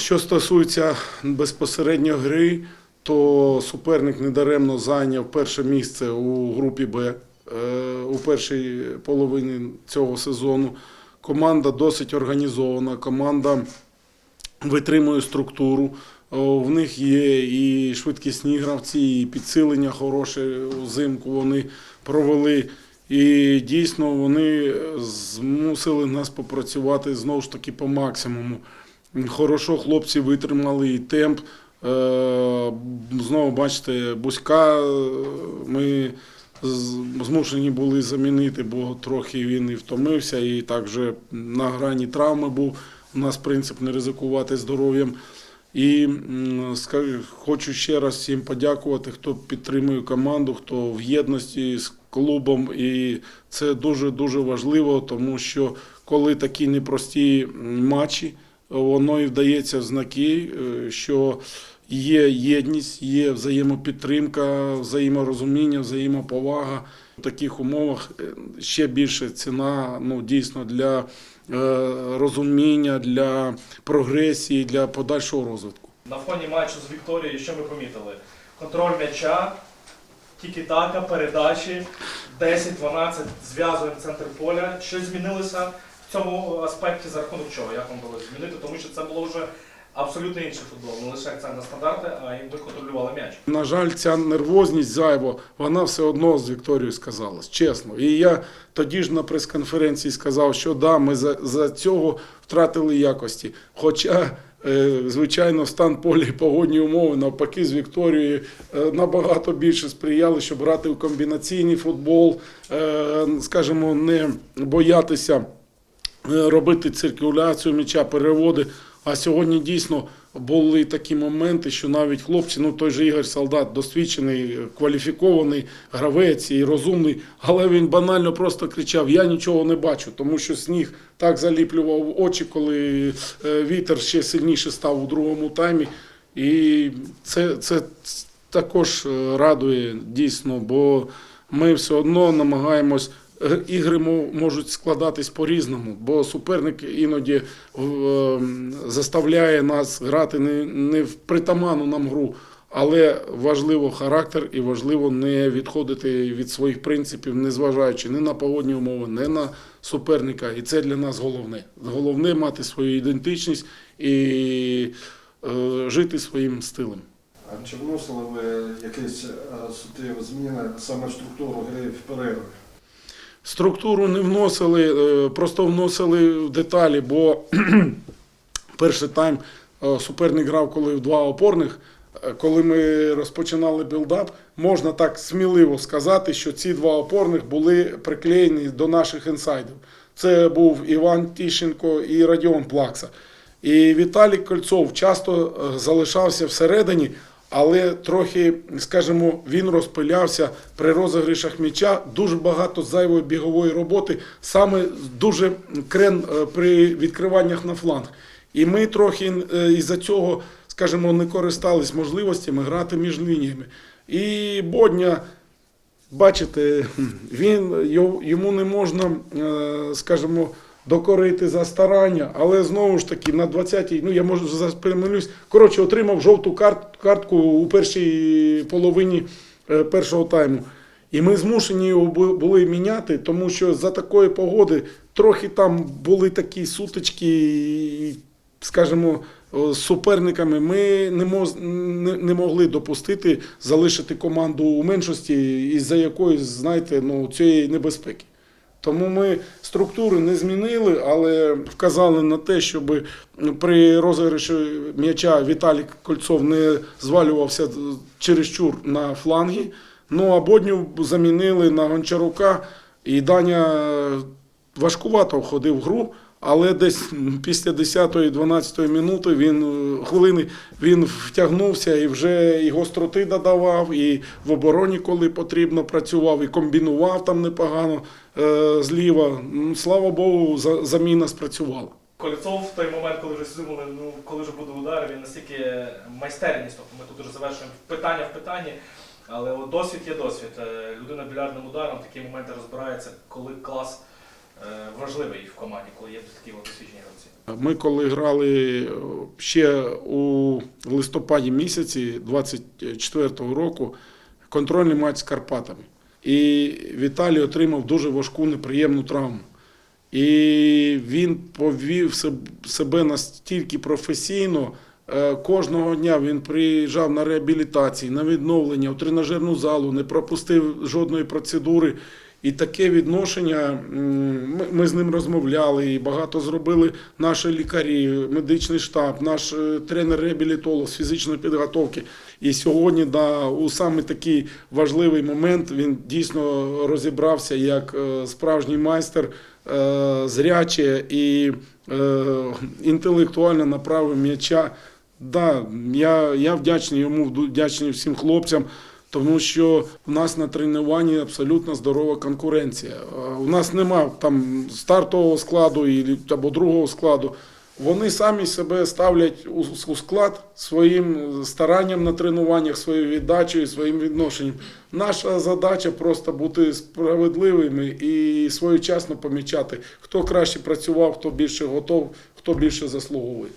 що стосується безпосередньо гри, то суперник недаремно зайняв перше місце у групі Б е, у першій половині цього сезону. Команда досить організована, команда витримує структуру. В них є і швидкісні гравці, і підсилення хороше взимку вони провели. І дійсно вони змусили нас попрацювати знову ж таки по максимуму. Хорошо хлопці витримали і темп. Е, Знову бачите, Бузька е, ми змушені були замінити, бо трохи він і втомився, і так вже на грані травми був. У нас принцип не ризикувати здоров'ям. І хочу ще раз всім подякувати, хто підтримує команду, хто в єдності з клубом. І це дуже дуже важливо, тому що коли такі непрості матчі, воно і вдається в знаки, е, що є єдність, є взаємопідтримка, взаєморозуміння, взаємоповага. В таких умовах е, ще більше ціна ну, дійсно для е, розуміння, для прогресії, для подальшого розвитку. На фоні матчу з Вікторією, що ми помітили? Контроль м'яча, тікі-така, передачі, 10-12, зв'язуємо центр поля. Щось змінилося цьому аспекті за рахунок чого? Як вам було змінити? Тому що це було вже абсолютно інший футбол. Не лише акцент на стандарти, а й ви контролювали м'яч. На жаль, ця нервозність зайво, вона все одно з Вікторією сказалась, чесно. І я тоді ж на прес-конференції сказав, що да, ми за, за цього втратили якості. Хоча, е, звичайно, стан поля і погодні умови навпаки з Вікторією е, набагато більше сприяли, щоб грати в комбінаційний футбол, е, скажімо, не боятися робити циркуляцію м'яча, переводи. А сьогодні дійсно були такі моменти, що навіть хлопці, ну той же Ігор Солдат, досвідчений, кваліфікований гравець і розумний, але він банально просто кричав: Я нічого не бачу, тому що сніг так заліплював очі, коли е, вітер ще сильніше став у другому таймі. І це, це також е, радує дійсно, бо ми все одно намагаємось. Е, Ігри мо- можуть складатись по-різному, бо суперник іноді е, заставляє нас грати не, не в притаманну нам гру, але важливо характер і важливо не відходити від своїх принципів, незважаючи ні на погодні умови, ні на суперника. І це для нас головне. Головне мати свою ідентичність і е, жити своїм стилем. А чи вносили ви якісь е, суттєві зміни саме в структуру гри в перерві? Структуру не вносили, е, просто вносили деталі, бо перший тайм е, суперник грав, коли в два опорних. Е, Коли ми розпочинали білдап, можна так сміливо сказати, що ці два опорних були приклеєні до наших інсайдів. Це був Іван Тіщенко і Радіон Плакса. І Віталій Кольцов часто залишався всередині, але трохи, скажімо, він розпилявся при розіграшах м'яча. Дуже багато зайвої бігової роботи, саме дуже крен е, при відкриваннях на фланг. І ми трохи е, із-за цього, скажімо, не користались можливостями грати між лініями. І Бодня. Бачите, він йому не можна, е, скажімо, докорити за старання, але знову ж таки на 20-й, ну я можу зараз помилюсь, коротше, отримав жовту карт, картку у першій половині е, першого тайму. І ми змушені його були міняти, тому що за такої погоди трохи там були такі сутички, скажімо, з суперниками. Ми не, моз, не, могли допустити залишити команду у меншості із-за якоїсь, знаєте, ну, цієї небезпеки. Тому ми структури не змінили, але вказали на те, щоб при розіграші м'яча Віталій Кольцов не звалювався чересчур на фланги. Ну а Бодню замінили на Гончарука, і Даня важкувато входив в гру, але десь після 10-12 минути він е, хвилини він втягнувся і вже і гостроти додавав, і в обороні, коли потрібно, працював, і комбінував там непогано е, зліва. Слава Богу, за- заміна спрацювала. Кольцов в той момент, коли вже думали, ну коли вже буде удар, він настільки майстерність. Тобто ми тут вже завершуємо питання в питанні. Але от досвід є досвід. Е, Людина білярним ударом такі моменти розбирається, коли клас важливий в команді, коли є такі досвідчені гравці? Ми коли грали е, ще у листопаді місяці 24-го року контрольний матч з Карпатами. І Віталій отримав дуже важку неприємну травму. І він повів себе настільки професійно. Е, Кожного дня він приїжджав на реабілітації, на відновлення, у тренажерну залу, не пропустив жодної процедури. І таке відношення ми, з ним розмовляли, і багато зробили наші лікарі, медичний штаб, наш е, тренер-реабілітолог з фізичної підготовки. І сьогодні, да, у саме такий важливий момент, він дійсно розібрався як е, справжній майстер, е, зряче і інтелектуально направив м'яча. Да, я, я вдячний йому, вдячний всім хлопцям. Тому що у нас на тренуванні абсолютно здорова конкуренція. У нас нема там стартового складу або другого складу. Вони самі себе ставлять у склад своїм старанням на тренуваннях, своєю віддачею, своїм відношенням. Наша задача просто бути справедливими і своєчасно помічати, хто краще працював, хто більше готов, хто більше заслуговує.